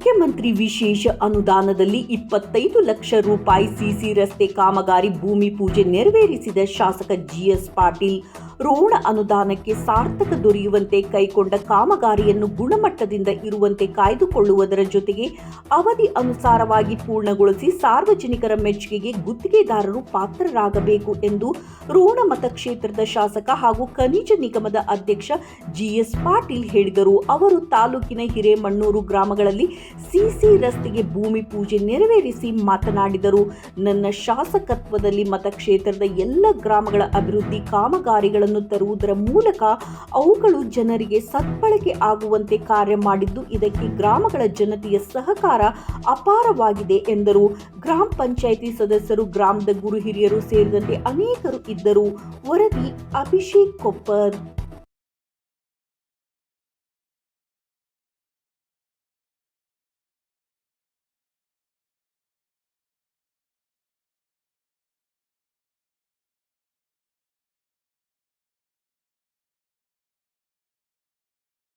ಮುಖ್ಯಮಂತ್ರಿ ವಿಶೇಷ ಅನುದಾನದಲ್ಲಿ ಇಪ್ಪತ್ತೈದು ಲಕ್ಷ ರೂಪಾಯಿ ಸಿಸಿ ರಸ್ತೆ ಕಾಮಗಾರಿ ಭೂಮಿ ಪೂಜೆ ನೆರವೇರಿಸಿದ ಶಾಸಕ ಜಿಎಸ್ ಪಾಟೀಲ್. ಋಣ ಅನುದಾನಕ್ಕೆ ಸಾರ್ಥಕ ದೊರೆಯುವಂತೆ ಕೈಗೊಂಡ ಕಾಮಗಾರಿಯನ್ನು ಗುಣಮಟ್ಟದಿಂದ ಇರುವಂತೆ ಕಾಯ್ದುಕೊಳ್ಳುವುದರ ಜೊತೆಗೆ ಅವಧಿ ಅನುಸಾರವಾಗಿ ಪೂರ್ಣಗೊಳಿಸಿ ಸಾರ್ವಜನಿಕರ ಮೆಚ್ಚುಗೆಗೆ ಗುತ್ತಿಗೆದಾರರು ಪಾತ್ರರಾಗಬೇಕು ಎಂದು ರೋಣ ಮತಕ್ಷೇತ್ರದ ಶಾಸಕ ಹಾಗೂ ಖನಿಜ ನಿಗಮದ ಅಧ್ಯಕ್ಷ ಜಿಎಸ್ ಪಾಟೀಲ್ ಹೇಳಿದರು. ಅವರು ತಾಲೂಕಿನ ಹಿರೇಮಣ್ಣೂರು ಗ್ರಾಮಗಳಲ್ಲಿ ಸಿಸಿ ರಸ್ತೆಗೆ ಭೂಮಿ ಪೂಜೆ ನೆರವೇರಿಸಿ ಮಾತನಾಡಿದರು. ನನ್ನ ಶಾಸಕತ್ವದಲ್ಲಿ ಮತಕ್ಷೇತ್ರದ ಎಲ್ಲ ಗ್ರಾಮಗಳ ಅಭಿವೃದ್ಧಿ ಕಾಮಗಾರಿಗಳನ್ನು ತರುವುದರ ಮೂಲಕ ಅವುಗಳು ಜನರಿಗೆ ಸದ್ಬಳಕೆ ಆಗುವಂತೆ ಕಾರ್ಯ ಮಾಡಿದ್ದು ಇದಕ್ಕೆ ಗ್ರಾಮಗಳ ಜನತೆಯ ಸಹಕಾರ ಅಪಾರವಾಗಿದೆ ಎಂದರು. ಗ್ರಾಮ ಪಂಚಾಯಿತಿ ಸದಸ್ಯರು, ಗ್ರಾಮದ ಗುರು ಹಿರಿಯರು ಸೇರಿದಂತೆ ಅನೇಕರು ಇದ್ದರು. ವರದಿ ಅಭಿಷೇಕ್ ಕೊಪ್ಪದ್